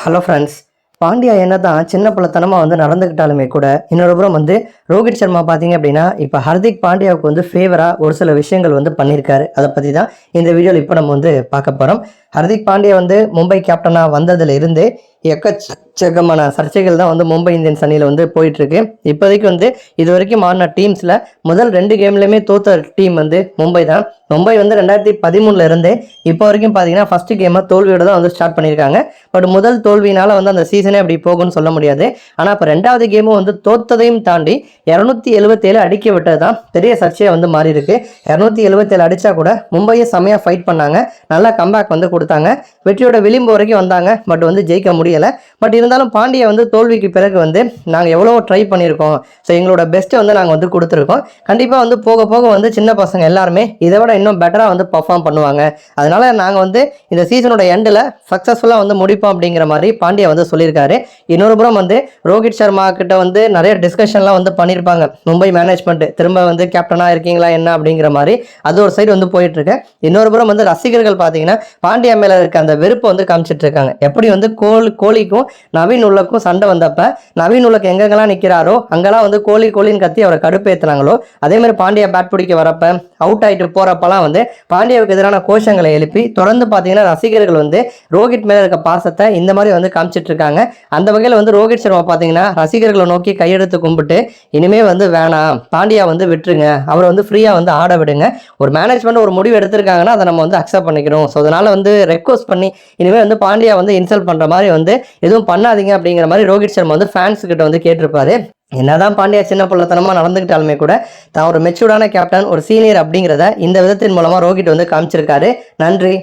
Hello friends Pandya என்ன தான் சின்ன பிள்ளைத்தனமாக வந்து நடந்துக்கிட்டாலுமே கூட இன்னொரு புறம் வந்து ரோஹித் சர்மா பார்த்தீங்க அப்படின்னா இப்போ ஹர்திக் பாண்டியாவுக்கு வந்து ஃபேவராக ஒரு சில விஷயங்கள் வந்து பண்ணியிருக்காரு. அதை பற்றி தான் இந்த வீடியோவில் இப்போ நம்ம வந்து பார்க்க போகிறோம் ஹர்திக் பாண்டியா வந்து மும்பை கேப்டனாக வந்ததுல இருந்து எக்கச்சக்கமான சர்ச்சைகள் தான் வந்து மும்பை இந்தியன்ஸ் அணியில் வந்து போயிட்டுருக்கு. இப்போதைக்கு வந்து இது வரைக்கும் ஆடின டீம்ஸில் முதல் ரெண்டு கேம்லையுமே தோத்த டீம் வந்து மும்பை தான். மும்பை வந்து ரெண்டாயிரத்தி பதிமூணுல இருந்தே இப்போ வரைக்கும் பார்த்தீங்கன்னா ஃபஸ்ட்டு கேமை தோல்வியோட தான் வந்து ஸ்டார்ட் பண்ணியிருக்காங்க. பட் முதல் தோல்வினால் வந்து அந்த சீசனே அப்படி போகும்னு சொல்ல முடியாது. ஆனால் இப்போ ரெண்டாவது கேமும் வந்து தோத்ததையும் தாண்டி இரநூத்தி எழுபத்தேழு அடிக்க விட்டது தான் பெரிய சர்ச்சையாக வந்து மாறி இருக்கு இரநூத்தி எழுபத்தேழு அடித்தா கூட மும்பையை செம்மையாக ஃபைட் பண்ணாங்க. நல்லா கம்பேக் வந்து கொடுத்தாங்க. வெற்றியோட விளிம்பு வரைக்கும் வந்தாங்க. பட் வந்து ஜெயிக்க முடியலை. பட் இருந்தாலும் பாண்டியா வந்து தோல்விக்கு பிறகு வந்து நாங்கள் எவ்வளோ ட்ரை பண்ணியிருக்கோம். ஸோ எங்களோட பெஸ்ட்டை வந்து நாங்கள் வந்து கொடுத்துருக்கோம். கண்டிப்பாக வந்து போக போக வந்து சின்ன பசங்க எல்லாருமே இதை விட இன்னும் பெட்டராக வந்து பர்ஃபார்ம் பண்ணுவாங்க. அதனால் நாங்கள் வந்து இந்த சீசனோட எண்டில் சக்ஸஸ்ஃபுல்லாக வந்து முடிப்போம் அப்படிங்கிற மாதிரி பாண்டியா வந்து சொல்லியிருக்காரு. இன்னொரு புறம் வந்து ரோஹித் சர்மா கிட்ட வந்து நிறைய டிஸ்கஷன்லாம் வந்து பண்ணியிருப்பாங்க. மும்பை மேனேஜ்மெண்ட் திரும்ப வந்து கேப்டனாக இருக்கீங்களா என்ன அப்படிங்கிற மாதிரி. அது ஒரு சைடு வந்து போயிட்டு இன்னொரு புறம் வந்து ரசிகர்கள் பார்த்தீங்கன்னா பாண்டியா மேலே இருக்க அந்த வெறுப்பை வந்து காமிச்சிட்டு இருக்காங்க. எப்படி வந்து கோல் கோலிக்கும் நவீன் உள்ளக்கும் சண்டை வந்தப்ப நவீன் உள்ளக்கு எங்கெங்கெல்லாம் நிற்கிறாரோ அங்கெல்லாம் வந்து கோழி கோழின்னு கத்தி அவரை கடுப்பேத்துனாங்களோ அதே மாதிரி பாண்டியா பேட் பிடிக்க வரப்ப அவுட் ஆகிட்டு போறப்பலாம் வந்து பாண்டியாவுக்கு எதிரான கோஷங்களை எழுப்பி தொடர்ந்து பார்த்தீங்கன்னா ரசிகர்கள் வந்து ரோஹித் மேலே இருக்க பாசத்தை இந்த மாதிரி வந்து காமிச்சிட்டு இருக்காங்க. அந்த வகையில் வந்து ரோஹித் சர்மா பார்த்தீங்கன்னா ரசிகர்களை நோக்கி கையெடுத்து கும்பிட்டு இனிமே வந்து வேணாம் பாண்டியா வந்து விட்டுருங்க அவரை வந்து ஃப்ரீயாக வந்து ஆட விடுங்க. ஒரு மேனேஜ்மெண்ட் ஒரு முடிவு எடுத்திருக்காங்கன்னா அதை நம்ம வந்து அக்செப்ட் பண்ணிக்கிறோம். ஸோ அதனால் வந்து ரெக்வஸ்ட் பண்ணி இனிமேல் வந்து பாண்டியா வந்து இன்சல்ட் பண்ணுற மாதிரி வந்து எதுவும் பண்ணாதீங்க அப்படிங்கிற மாதிரி ரோஹித் சர்மா வந்து ஃபேன்ஸ் கிட்ட வந்து கேட்டிருப்பாரு. என்னதான் பாண்டியா சின்ன பிள்ளைத்தனமாக நடந்துக்கிட்டாலுமே கூட தான் ஒரு மெச்சூர்டான கேப்டன் ஒரு சீனியர் அப்படிங்கிறத இந்த விதத்தின் மூலமாக ரோஹித் வந்து காமிச்சிருக்காரு. நன்றி.